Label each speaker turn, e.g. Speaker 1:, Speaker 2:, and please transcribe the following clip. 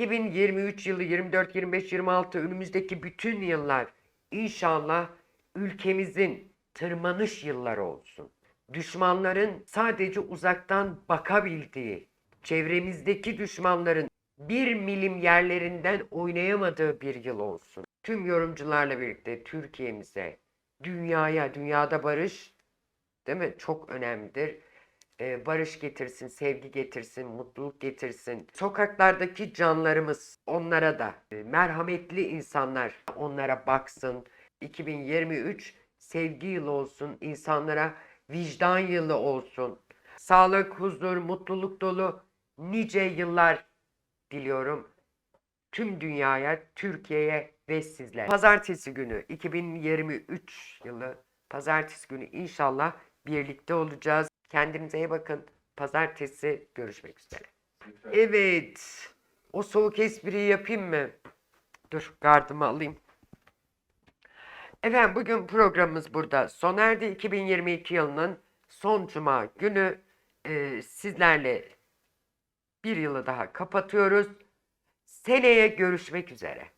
Speaker 1: 2023 yılı 24, 25, 26 önümüzdeki bütün yıllar inşallah ülkemizin tırmanış yılları olsun. Düşmanların sadece uzaktan bakabildiği, çevremizdeki düşmanların bir milim yerlerinden oynayamadığı bir yıl olsun. Tüm yorumcularla birlikte Türkiye'mize, dünyaya, dünyada barış değil mi? Çok önemlidir. Ee, barış getirsin, sevgi getirsin, mutluluk getirsin. Sokaklardaki canlarımız onlara da e, merhametli insanlar onlara baksın. 2023 sevgi yılı olsun, insanlara vicdan yılı olsun. Sağlık, huzur, mutluluk dolu nice yıllar diliyorum tüm dünyaya, Türkiye'ye ve sizlere. Pazartesi günü 2023 yılı pazartesi günü inşallah birlikte olacağız. Kendinize iyi bakın. Pazartesi görüşmek üzere. Evet. O soğuk espriyi yapayım mı? Dur gardımı alayım. Efendim bugün programımız burada sona erdi. 2022 yılının son cuma günü e, sizlerle bir yılı daha kapatıyoruz. Seneye görüşmek üzere.